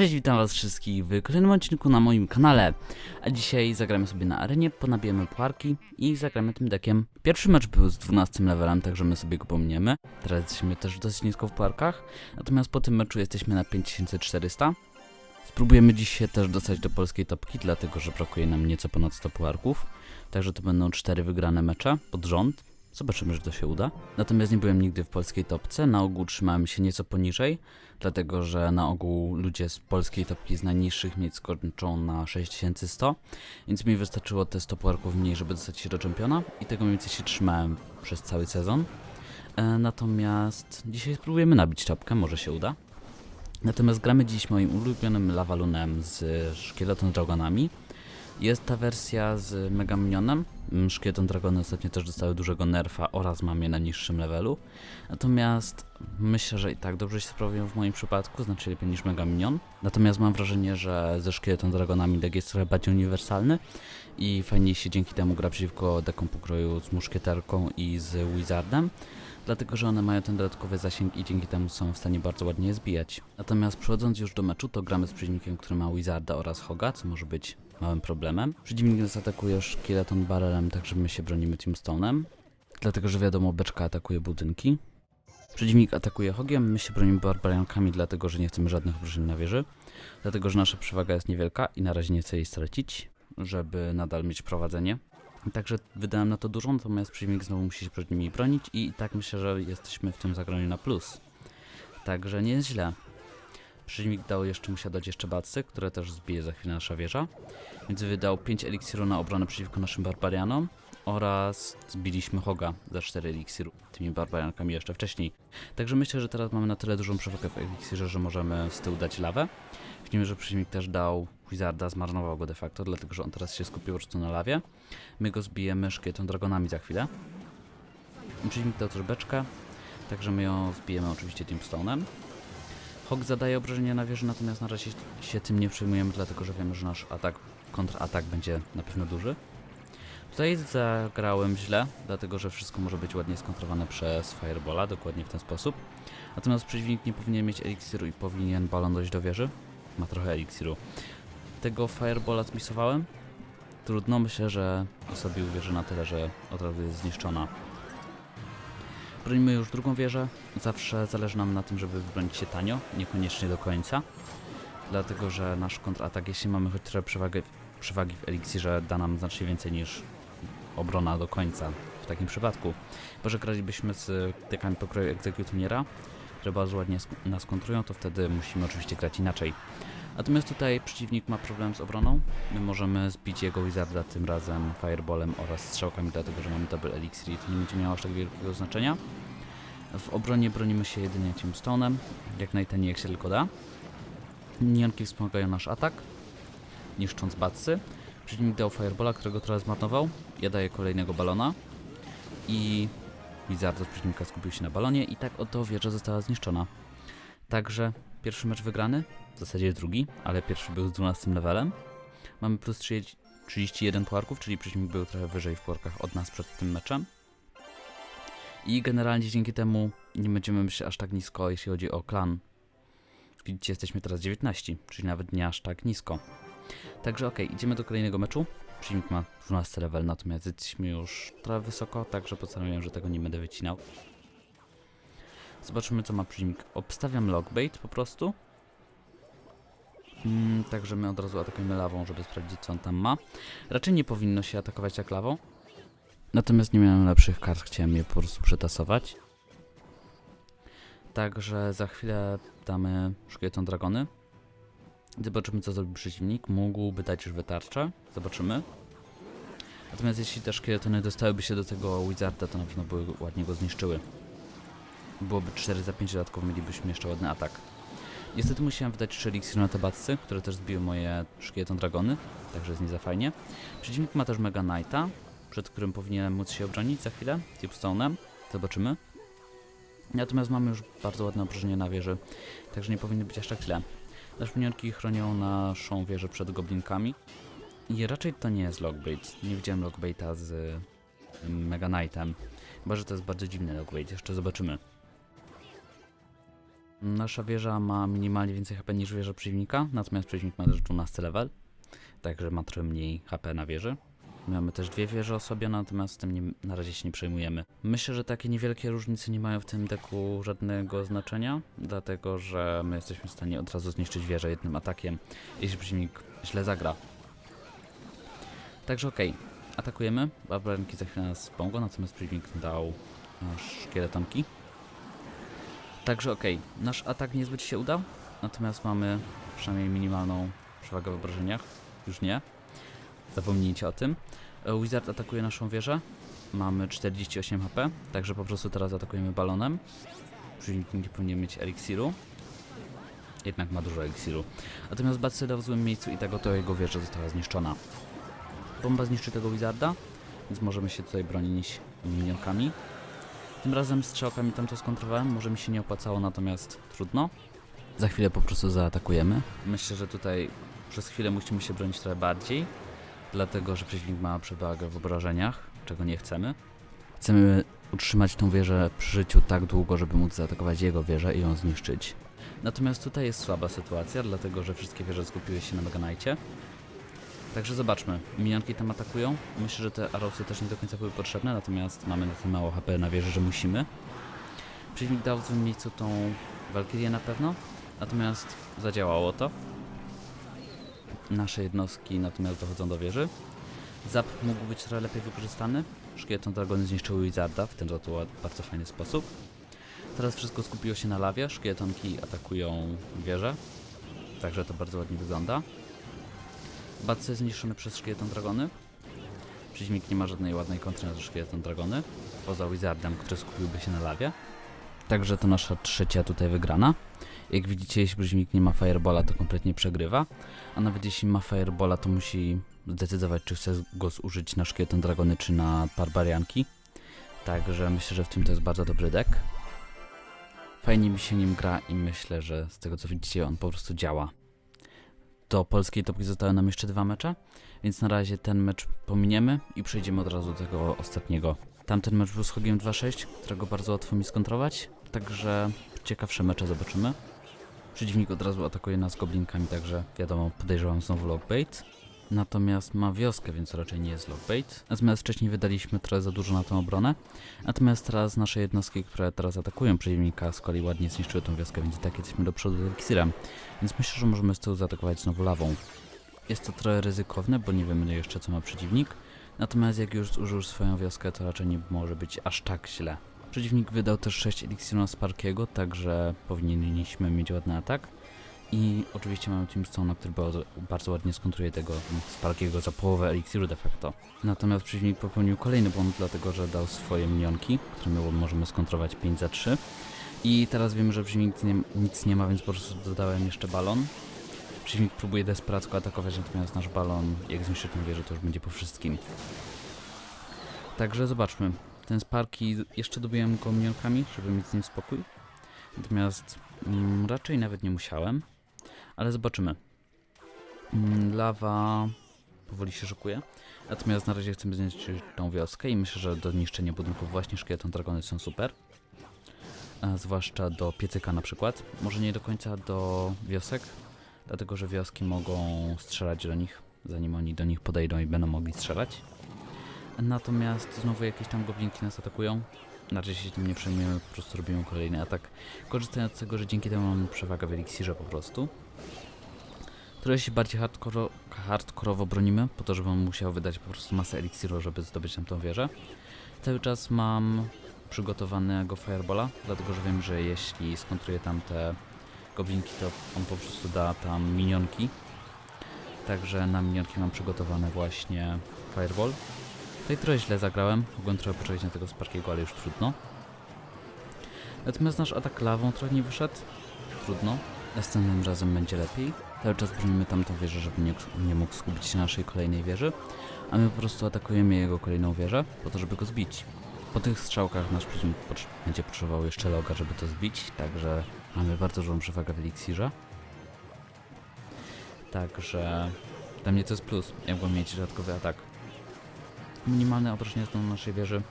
Cześć, witam was wszystkich w kolejnym odcinku na moim kanale. A dzisiaj zagramy sobie na arenie, ponabijemy puarki i zagramy tym dekiem. Pierwszy mecz był z 12 levelem, także my sobie go pominiemy. Teraz jesteśmy też dosyć nisko w puarkach, natomiast po tym meczu jesteśmy na 5400. Spróbujemy dziś się też dostać do polskiej topki, dlatego że brakuje nam nieco ponad 100 puarków. Także to będą 4 wygrane mecze pod rząd. Zobaczymy, że to się uda. Natomiast nie byłem nigdy w polskiej topce, na ogół trzymałem się nieco poniżej, dlatego że na ogół ludzie z polskiej topki z najniższych miejsc skończą na 6100, więc mi wystarczyło te 100 puarków mniej, żeby dostać się do czempiona i tego mniej więcej się trzymałem przez cały sezon. E, natomiast dzisiaj spróbujemy nabić czapkę, może się uda. Natomiast gramy dziś moim ulubionym Lavalunem z Szkieleton Dragonami. Jest ta wersja z Mega Minionem. Mm, Szkieleton Dragony ostatnio też dostały dużego nerfa oraz mam je na niższym levelu. Natomiast myślę, że i tak dobrze się sprawują w moim przypadku, znaczy lepiej niż Mega Minion. Natomiast mam wrażenie, że ze Szkieleton Dragonami deck jest trochę bardziej uniwersalny i fajniej się dzięki temu gra przeciwko dekom pokroju z Muszkieterką i z Wizardem dlatego że one mają ten dodatkowy zasięg i dzięki temu są w stanie bardzo ładnie je zbijać. Natomiast przechodząc już do meczu, to gramy z przeciwnikiem, który ma Wizarda oraz Hoga, co może być małym problemem. Przeciwnik nas atakuje szkieleton barrelem, także my się bronimy Teamstone'em, dlatego że wiadomo, beczka atakuje budynki. Przeciwnik atakuje Hogiem, my się bronimy barbariankami, dlatego że nie chcemy żadnych obrażeń na wieży, dlatego że nasza przewaga jest niewielka i na razie nie chcę jej stracić, żeby nadal mieć prowadzenie. Także wydałem na to dużo, natomiast przeciwnik znowu musi się przed nimi bronić i tak myślę, że jesteśmy w tym zagraniu na plus. Także nie jest źle. Przeciwnik dał jeszcze, musiał dać jeszcze bacy, które też zbije za chwilę nasza wieża. Więc wydał 5 eliksiru na obronę przeciwko naszym barbarianom oraz zbiliśmy Hoga za 4 eliksiru tymi barbariankami jeszcze wcześniej. Także myślę, że teraz mamy na tyle dużą przewagę w eliksirze, że możemy z tyłu dać lawę. Widzimy, że przeciwnik też dał Wizarda, zmarnował go de facto, dlatego że on teraz się skupił po na lawie. My go zbijemy szkieleton dragonami za chwilę. Przeciwnik dał też beczkę, także my ją zbijemy oczywiście Teamstone'em. Hawk zadaje obrażenia na wieży, natomiast na razie się tym nie przejmujemy, dlatego że wiemy, że nasz atak, kontratak będzie na pewno duży. Tutaj zagrałem źle, dlatego że wszystko może być ładnie skontrowane przez Firebola, dokładnie w ten sposób. Natomiast przeciwnik nie powinien mieć eliksiru i powinien balon dojść do wieży. Ma trochę eliksiru. Tego Firebola zmisowałem. Trudno, myślę, że osobił wieżę na tyle, że od razu jest zniszczona. Bronimy już drugą wieżę. Zawsze zależy nam na tym, żeby wybronić się tanio, niekoniecznie do końca. Dlatego, że nasz kontratak, jeśli mamy choć trochę przewagę, przewagi w eliksirze, da nam znacznie więcej niż obrona do końca w takim przypadku. Bo że gralibyśmy z dekami pokroju egzekutoniera, które bardzo ładnie nas kontrują, to wtedy musimy oczywiście grać inaczej. Natomiast tutaj przeciwnik ma problem z obroną. My możemy zbić jego Wizarda tym razem Fireballem oraz strzałkami, dlatego że mamy double elixir i to nie będzie miało aż tak wielkiego znaczenia. W obronie bronimy się jedynie Teamstone'em, jak najtaniej jak się tylko da. Minionki wspomagają nasz atak, niszcząc batsy. Przeciwnik dał Fireballa, którego trochę zmarnował. Ja daję kolejnego balona. I Wizard od przeciwnika skupił się na balonie i tak oto wieża została zniszczona. Także pierwszy mecz wygrany, w zasadzie drugi, ale pierwszy był z 12 levelem. Mamy plus 30 31 puarków, czyli przeciwnik był trochę wyżej w puarkach od nas przed tym meczem. I generalnie dzięki temu nie będziemy myśleć aż tak nisko, jeśli chodzi o klan. Widzicie, jesteśmy teraz 19, czyli nawet nie aż tak nisko. Także okej, idziemy do kolejnego meczu. Przeciwnik ma 12 level, natomiast jesteśmy już trochę wysoko, także postanowiłem, że tego nie będę wycinał. Zobaczymy, co ma przeciwnik. Obstawiam logbait po prostu. Mm, także my od razu atakujemy lawą, żeby sprawdzić, co on tam ma. Raczej nie powinno się atakować jak lawą. Natomiast nie miałem lepszych kart, chciałem je po prostu przetasować. Także za chwilę damy szkieleton dragony. Zobaczymy, co zrobi przeciwnik. Mógłby dać już wytarczę. Zobaczymy. Natomiast jeśli te szkieletony dostałyby się do tego Wizarda, to na pewno by ładnie go zniszczyły. Byłoby 4 za 5 dodatkowo, mielibyśmy jeszcze ładny atak. Niestety musiałem wydać 3 eliksir na tabacy, które też zbiły moje szkieleton dragony, także jest nie za fajnie. Przeciwnik ma też Mega Knighta, przed którym powinienem móc się obronić za chwilę, Tipstone'em. Zobaczymy. Natomiast mamy już bardzo ładne obrażenie na wieży, także nie powinny być aż tak źle. Nasze minionki chronią naszą wieżę przed goblinkami. I raczej to nie jest logbait. Nie widziałem logbaita z Mega Knightem. Chyba, że to jest bardzo dziwny logbait. Jeszcze zobaczymy. Nasza wieża ma minimalnie więcej HP niż wieża przeciwnika, natomiast przeciwnik ma też 12 level, także ma trochę mniej HP na wieży. Mamy też dwie wieże o natomiast tym nie, na razie się nie przejmujemy. Myślę, że takie niewielkie różnice nie mają w tym deku żadnego znaczenia, dlatego że my jesteśmy w stanie od razu zniszczyć wieżę jednym atakiem, jeśli przeciwnik źle zagra. Także okej, atakujemy. Barbarenki za chwilę nas pomogą, natomiast przeciwnik dał e, szkieletonki. Także okej, nasz atak niezbyt się udał, natomiast mamy przynajmniej minimalną przewagę w obrażeniach. Już nie. Zapomnijcie o tym. E, Wizard atakuje naszą wieżę. Mamy 48 HP, także po prostu teraz atakujemy balonem. Przeciwnik nie powinien mieć eliksiru. Jednak ma dużo eliksiru. Natomiast Batsyda w złym miejscu i tego to jego wieża została zniszczona. Bomba zniszczy tego Wizarda, więc możemy się tutaj bronić minionkami. Tym razem strzałkami tam to skontrowałem, może mi się nie opłacało, natomiast trudno. Za chwilę po prostu zaatakujemy. Myślę, że tutaj przez chwilę musimy się bronić trochę bardziej, dlatego że przeciwnik ma przewagę w obrażeniach, czego nie chcemy. Chcemy utrzymać tą wieżę przy życiu tak długo, żeby móc zaatakować jego wieżę i ją zniszczyć. Natomiast tutaj jest słaba sytuacja, dlatego że wszystkie wieże skupiły się na Mega Knightie. Także zobaczmy, minionki tam atakują. Myślę, że te arrowsy też nie do końca były potrzebne, natomiast mamy na tyle mało HP na wieży, że musimy. Przeciwnik dał w tym miejscu tą Walkirię na pewno, natomiast zadziałało to. Nasze jednostki natomiast dochodzą do wieży. Zap mógł być trochę lepiej wykorzystany. Szkieleton Dragony zniszczyły Wizarda w ten ład- bardzo fajny sposób. Teraz wszystko skupiło się na lawie. Szkieletonki atakują wieżę. Także to bardzo ładnie wygląda. Batce zniszczony przez szkieleton dragony. Przeciwnik nie ma żadnej ładnej kontry na szkieleton dragony. Poza Wizardem, który skupiłby się na lawie. Także to nasza trzecia tutaj wygrana. Jak widzicie, jeśli przeciwnik nie ma Firebola, to kompletnie przegrywa. A nawet jeśli ma Firebola, to musi zdecydować, czy chce go zużyć na szkieleton dragony, czy na barbarianki. Także myślę, że w tym to jest bardzo dobry deck. Fajnie mi się nim gra i myślę, że z tego co widzicie, on po prostu działa do polskiej topki zostały nam jeszcze dwa mecze, więc na razie ten mecz pominiemy i przejdziemy od razu do tego ostatniego. Tamten mecz był z Hogiem 2-6, którego bardzo łatwo mi skontrować, także ciekawsze mecze zobaczymy. Przeciwnik od razu atakuje nas goblinkami, także wiadomo, podejrzewam znowu lockbait. Natomiast ma wioskę, więc raczej nie jest lockbait. Natomiast wcześniej wydaliśmy trochę za dużo na tą obronę. Natomiast teraz nasze jednostki, które teraz atakują przeciwnika, z kolei ładnie zniszczyły tą wioskę, więc i tak jesteśmy do przodu z eliksirem. Więc myślę, że możemy z tyłu zaatakować znowu lawą. Jest to trochę ryzykowne, bo nie wiemy jeszcze co ma przeciwnik. Natomiast jak już zużył swoją wioskę, to raczej nie może być aż tak źle. Przeciwnik wydał też 6 eliksirów z Sparkiego, także powinniśmy mieć ładny atak. I oczywiście mamy Teamstone, który bardzo, bardzo ładnie skontruje tego Sparkiego za połowę eliksiru de facto. Natomiast przeciwnik popełnił kolejny błąd, dlatego że dał swoje minionki, które my możemy skontrować 5 za 3. I teraz wiemy, że przeciwnik nie, nic nie ma, więc po prostu dodałem jeszcze balon. Przeciwnik próbuje desperacko atakować, natomiast nasz balon, jak zniszczy tę wieżę, to już będzie po wszystkim. Także zobaczmy. Ten Sparki, jeszcze dobiłem go minionkami, żeby mieć z nim spokój. Natomiast mm, raczej nawet nie musiałem. Ale zobaczymy. Mm, Lawa powoli się szykuje. Natomiast na razie chcemy zniszczyć tą wioskę i myślę, że do niszczenia budynków właśnie szkieleton dragony są super. A zwłaszcza do piecyka na przykład. Może nie do końca do wiosek, dlatego że wioski mogą strzelać do nich, zanim oni do nich podejdą i będą mogli strzelać. Natomiast znowu jakieś tam goblinki nas atakują. Na razie się tym nie przejmujemy, po prostu robimy kolejny atak. Korzystając z tego, że dzięki temu mamy przewagę w eliksirze po prostu. Trochę się bardziej hardkoro, hardkorowo bronimy, po to, żeby on musiał wydać po prostu masę eliksiru, żeby zdobyć tam tą wieżę. Cały czas mam przygotowanego Firebola, dlatego że wiem, że jeśli skontruję tam te goblinki, to on po prostu da tam minionki. Także na minionki mam przygotowane właśnie Fireball. Tutaj trochę źle zagrałem, mogłem trochę poczekać na tego Sparkiego, ale już trudno. Natomiast nasz atak lawą trochę nie wyszedł. Trudno. Następnym razem będzie lepiej. Cały czas bronimy tamtą wieżę, żeby nie, nie mógł skupić się na naszej kolejnej wieży. A my po prostu atakujemy jego kolejną wieżę, po to, żeby go zbić. Po tych strzałkach nasz przeciwnik będzie potrzebował jeszcze loga, żeby to zbić, także mamy bardzo dużą przewagę w eliksirze. Także dla mnie to jest plus, jakbym mieć dodatkowy atak. Minimalne obrażenia są na naszej wieży.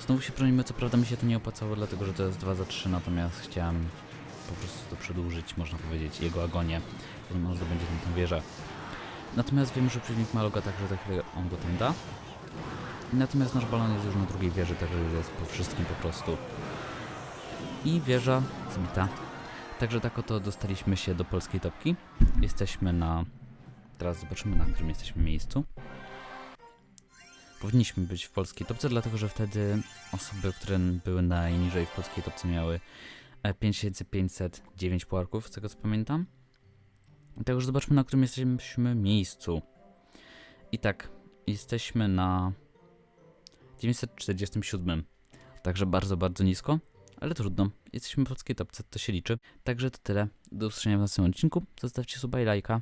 Znowu się bronimy, co prawda mi się to nie opłacało, dlatego że to jest 2 za 3, natomiast chciałem po prostu to przedłużyć, można powiedzieć, jego agonię, zanim on zdobędzie tę wieżę. Natomiast wiem, że przeciwnik ma loga, także za chwilę on go tam da. Natomiast nasz balon jest już na drugiej wieży, także jest po wszystkim po prostu. I wieża zbita. Także tak oto dostaliśmy się do polskiej topki. Jesteśmy na... Teraz zobaczymy na którym jesteśmy miejscu. Powinniśmy być w polskiej topce, dlatego że wtedy osoby, które były najniżej w polskiej topce miały 5509 puarków, z tego co pamiętam. Także zobaczmy na którym jesteśmy miejscu. I tak, jesteśmy na 947. Także bardzo, bardzo nisko, ale trudno. Jesteśmy w polskiej topce, to się liczy. Także to tyle. Do usłyszenia w następnym odcinku. Zostawcie suba i lajka.